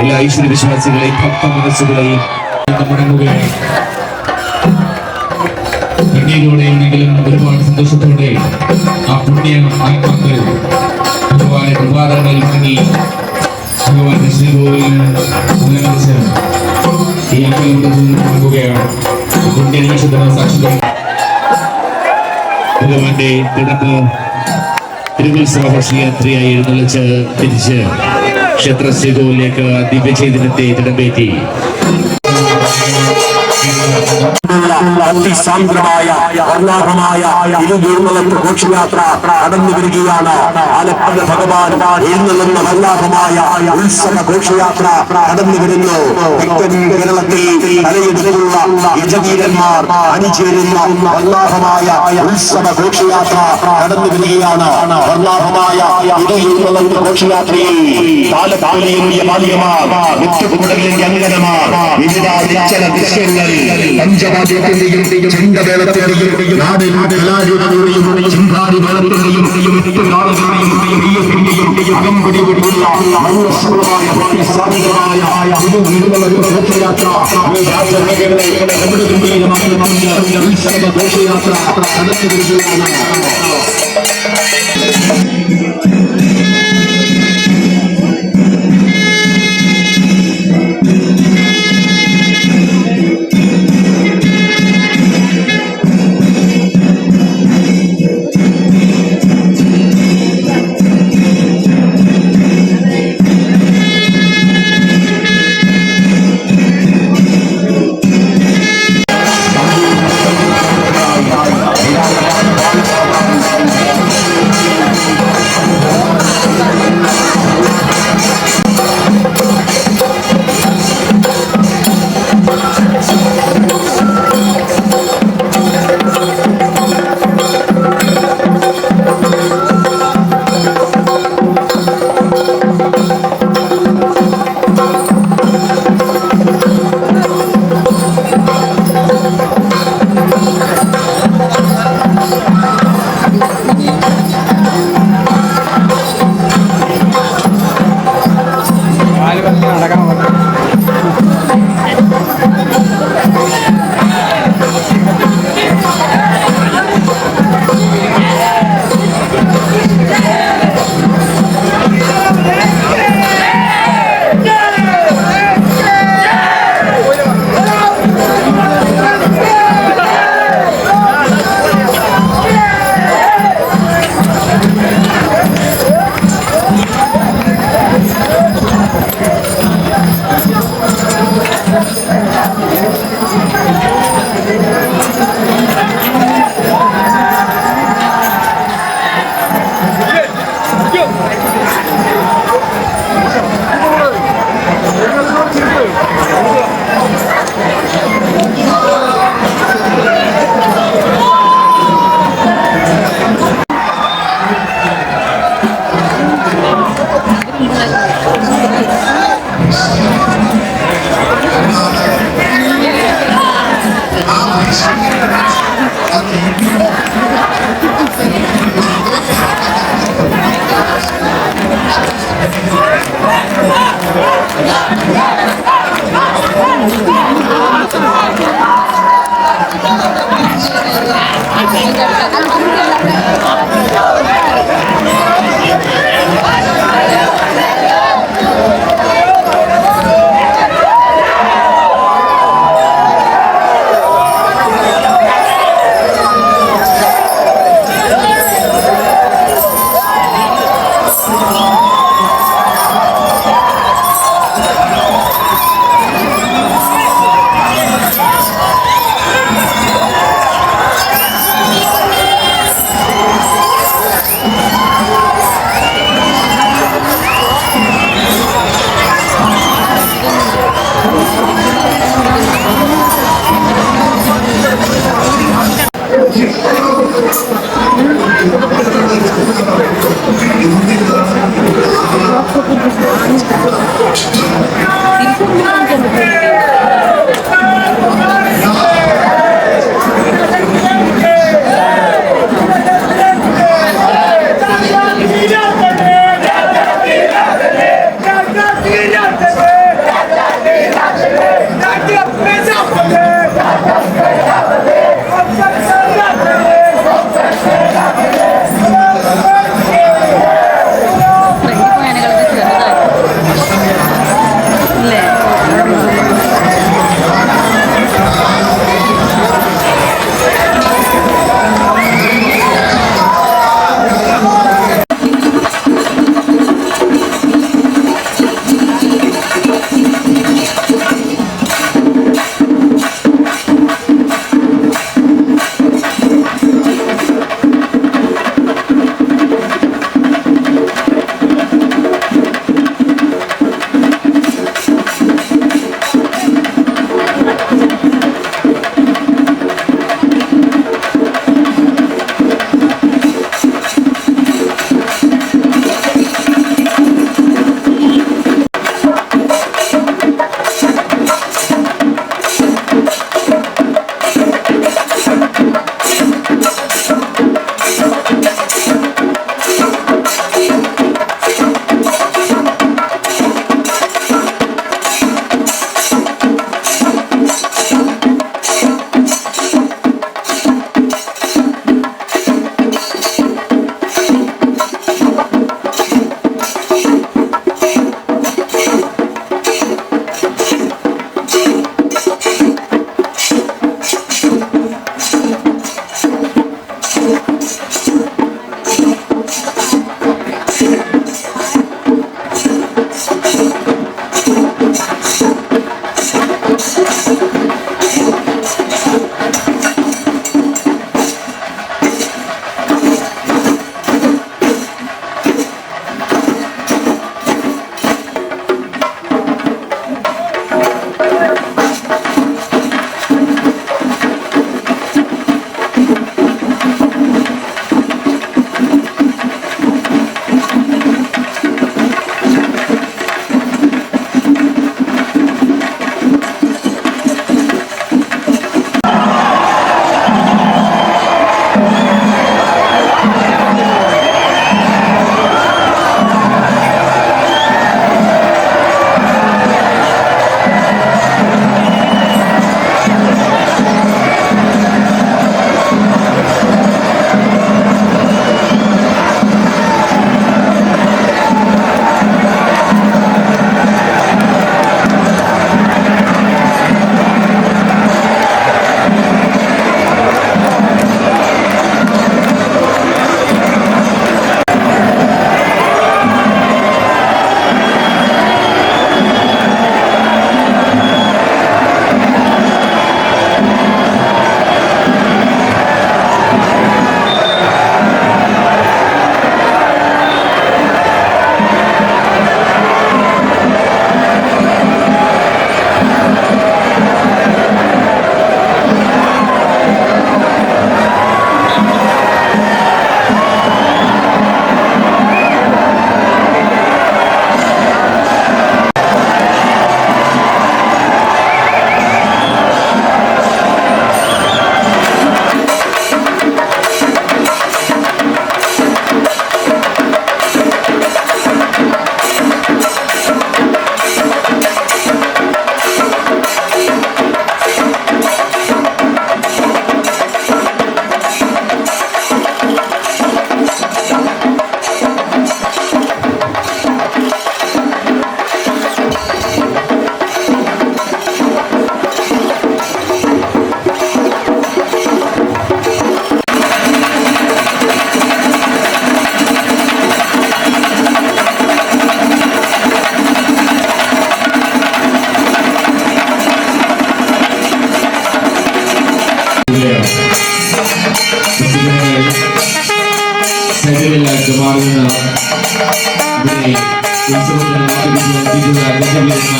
എല്ലാ ഈശ്വര വിശ്വാസികളെയും ഭക്ത മനസ്സുകളെയും മുടങ്ങുകയാണ് ഒരുപാട് സന്തോഷത്തോടെ ആ പുണ്യ ആത്മാക്കൾ ഭഗവാന്റെ പ്രഭാതങ്ങളിൽ മുങ്ങി ഭഗവാന്റെ ശ്രീകോവിൽ ഭഗവാന്റെ തുടർന്ന് എഴുന്നള്ളിച്ച് തിരിച്ച് ക്ഷേത്ര ശ്രീകോവിലേക്ക് ദിവ്യചൈതന്യത്തെ തിടമ്പേറ്റി അതിസാന്ദ്രമായ വർണാഭമായ ഇരുന്നൂറുന്നത്തെ ഘോഷയാത്ര കടന്നു വരികയാണ്. ആലപ്പുഴ ഭഗവാൻ എഴുന്നള്ളുന്ന വർണാഭമായ ഉത്സവ ഘോഷയാത്ര കടന്നു വരുന്നു. കേരളത്തിൽ തലയെടുത്തുള്ള യജവീരന്മാർ അണിചേരുന്ന വർണാഭമായ ഉത്സവ ഘോഷയാത്ര കടന്നു വരികയാണ്. വർണാഭമായ ഇരുന്നൂറുന്നത്തെ ഘോഷയാത്രയിൽ താലത്താലയേറിയ ബാല്യമാർ മുത്തുകുടലിന്റെ അങ്കനമാർ വിവിധ നിശ്ചല ദൃശ്യങ്ങൾ പഞ്ചവാദ്യത്തിന്റെയും ചെണ്ടമേളത്തിന്റെയും നാടിൻ കലാരൂപങ്ങളുടെയും മനോഹരമായ ഭക്തിസാധികമായ ഒരു വീടുകളുടെ ഘോഷയാത്ര ഘോഷയാത്ര നടത്തി വരികയാണ് നമുക്ക്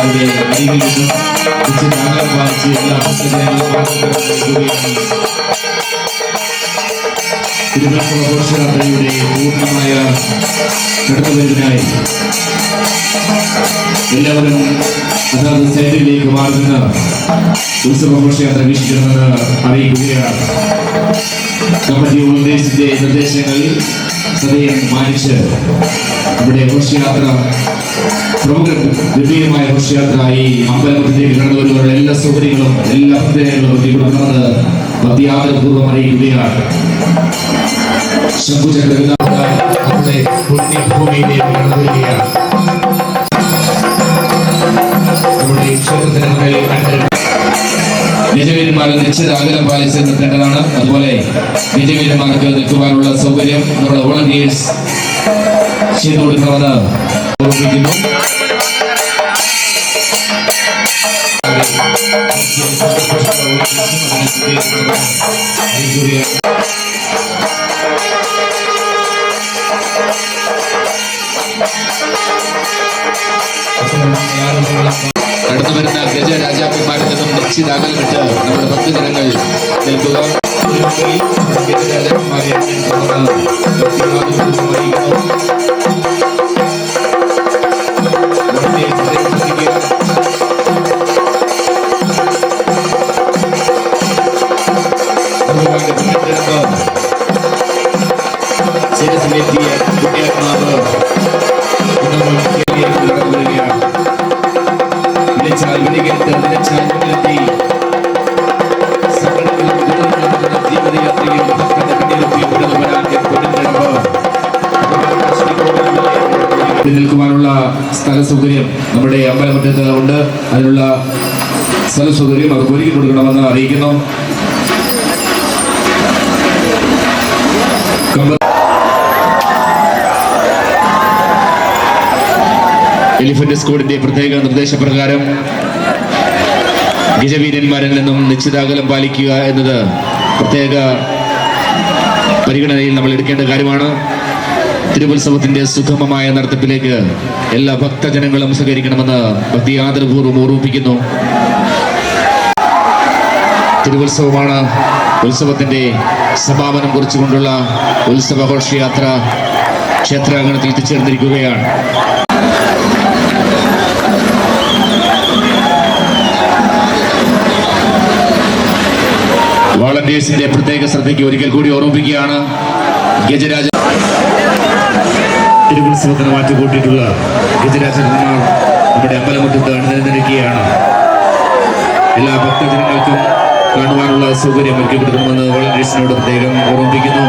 ഗജവീരന്മാരുടെ അരികിൽ നിന്നും ഉച്ചയ്ക്ക് അകലം പാലിച്ച് എല്ലാ ഭക്തജനങ്ങളും ഘോഷയാത്രയുടെ പൂർണമായ നടത്തുന്നതിനായി എല്ലാവരും അതാത് സൈഡിലേക്ക് മാറുന്ന ഉത്സവ ഘോഷയാത്ര വീക്ഷിക്കണമെന്ന് അറിയിക്കുകയാണ് കമ്മിറ്റി ഉദ്ദേശിന്റെ നിർദ്ദേശങ്ങൾ സദയം മാനിച്ച് നമ്മുടെ ഘോഷയാത്ര പ്രമുഖ ദിവ്യമായ ഘോഷയാത്ര ഈ അമ്പലമത്തിലേക്ക് കടന്നു എല്ലാ സൗകര്യങ്ങളും എല്ലാ ഹൃദയങ്ങളും ഇവിടെ ഭക്തിയാദരപൂർവം അറിയിക്കുകയാണ്. ശംഖുചക്രവിധാനത്താൽ നമ്മുടെ പുണ്യഭൂമിയിലേക്ക് കടന്നു വരികയാണ് നമ്മുടെ ക്ഷേത്രത്തിന് മുന്നിൽ കണ്ടിരുന്ന നിജവീരന്മാരെ നിശ്ചിത അകലം പാലിച്ച് നിൽക്കേണ്ടതാണ് അതുപോലെ നിജവീരന്മാർക്ക് നിൽക്കുവാനുള്ള സൗകര്യം നമ്മുടെ വോളണ്ടിയേഴ്സ് ചെയ്തു കൊടുക്കണമെന്ന് കടന്നു വരുന്ന ഗജരാജാക്കന്മാരിൽ നിന്നും നിശ്ചിത അകലം വിട്ട് നമ്മുടെ ഭക്തജനങ്ങൾ നിൽക്കുക ഗജരാജാക്കന്മാരെ അനുസരിക്കുന്നത് ഭക്തിവാദം അറിയിക്കുന്നു. ഇന്ന് കടന്നു വരികയാണ് വിളിച്ചാൽ വിളികേട്ട് നിലച്ചാൽ മുന്നിലെത്തി ജീവിതയാത്രയിൽ നിൽക്കുവാനുള്ള സ്ഥല സൗകര്യം നമ്മുടെ അമ്പലമുറ്റത്ത് ഉണ്ട്. അതിനുള്ള സ്ഥല സൗകര്യം അവർക്ക് ഒരുക്കി കൊടുക്കണമെന്ന് അറിയിക്കുന്നു. എലിഫന്റ് സ്കൂളിന്റെ പ്രത്യേക നിർദ്ദേശപ്രകാരം ഗജവീരന്മാരിൽ നിന്നും നിശ്ചിതാകലം പാലിക്കുക എന്നത് പ്രത്യേക പരിഗണനയിൽ നമ്മൾ എടുക്കേണ്ട കാര്യമാണ്. തിരുവുത്സവത്തിന്റെ സുഗമമായ നടത്തിപ്പിലേക്ക് എല്ലാ ഭക്തജനങ്ങളും സഹകരിക്കണമെന്ന് ഭക്തി ആദരപൂർവം ഓർമ്മിപ്പിക്കുന്നു. തിരുവുത്സവമാണ് ഉത്സവത്തിന്റെ സമാപനം കുറിച്ചുകൊണ്ടുള്ള ഉത്സവ ഘോഷയാത്ര ക്ഷേത്രാങ്കണത്തിൽ എത്തിച്ചേർന്നിരിക്കുകയാണ് വോളണ്ടിയേഴ്സിന്റെ പ്രത്യേക ശ്രദ്ധയ്ക്ക് ഒരിക്കൽ കൂടി ഓർമ്മിപ്പിക്കുകയാണ് ഗജരാജ തിരുവുത്സവത്തിന് മാറ്റുകൂട്ടിയിട്ടുള്ള ഗജരാജന്മാർ നമ്മുടെ അമ്പലമുറ്റത്ത് അണിനിരന്നിരിക്കുകയാണ്. എല്ലാ ഭക്തജനങ്ങൾക്കും കാണുവാനുള്ള സൗകര്യം ഒരുക്കി കൊടുക്കണമെന്ന് വോളണ്ടിയേഴ്സിനോട് പ്രത്യേകം ഓർമ്മിപ്പിക്കുന്നു.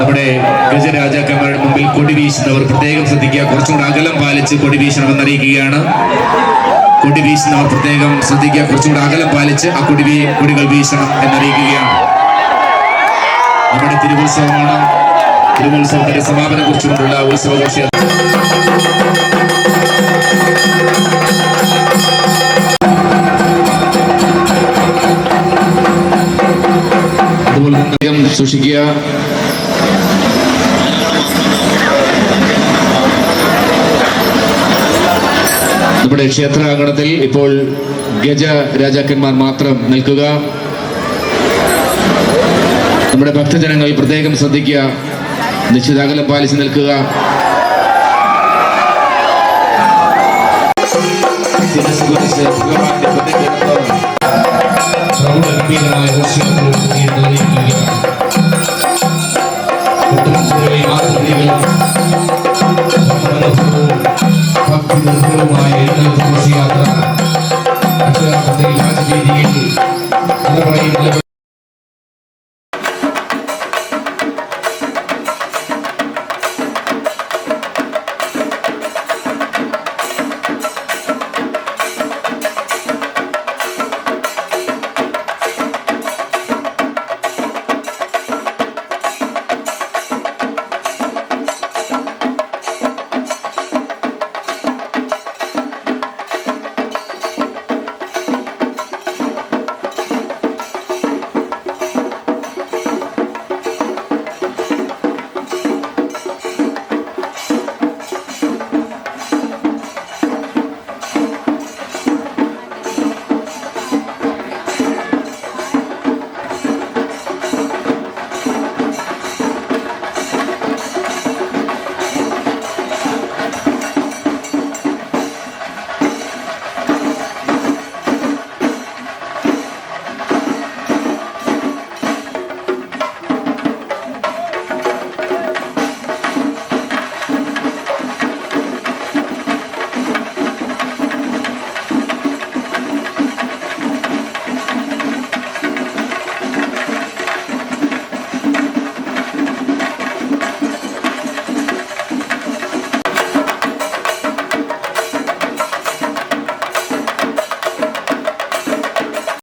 നമ്മുടെ ഗജരാജാക്കന്മാരുടെ മുമ്പിൽ കൊടി വീശുന്നവർ പ്രത്യേകം ശ്രദ്ധിക്കുക. കുറച്ചുകൂടെ അകലം പാലിച്ച് കൊടി വീശണമെന്ന് അറിയിക്കുകയാണ് കൊടി വീശുന്നവർ പ്രത്യേകം ശ്രദ്ധിക്കുക. കുറച്ചുകൂടെ അകലം പാലിച്ച് ആ കൊടി കൊടികൾ വീശണം എന്നറിയിക്കുകയാണ്. നമ്മുടെ തിരുവുത്സവമാണ്. തിരുവുത്സവത്തിന്റെ സമാപനം കുറിച്ചുകൊണ്ടുള്ള ഉത്സവഘോഷ സൂക്ഷിക്കുക. നമ്മുടെ ക്ഷേത്രാങ്കണത്തിൽ ഇപ്പോൾ ഗജ രാജാക്കന്മാർ മാത്രം നിൽക്കുക. നമ്മുടെ ഭക്തജനങ്ങൾ പ്രത്യേകം ശ്രദ്ധിക്കുക. നിശ്ചിതാകലം പാലിച്ച് നിൽക്കുക. ഭഗവാന്റെ പ്രതികരണം don't want to.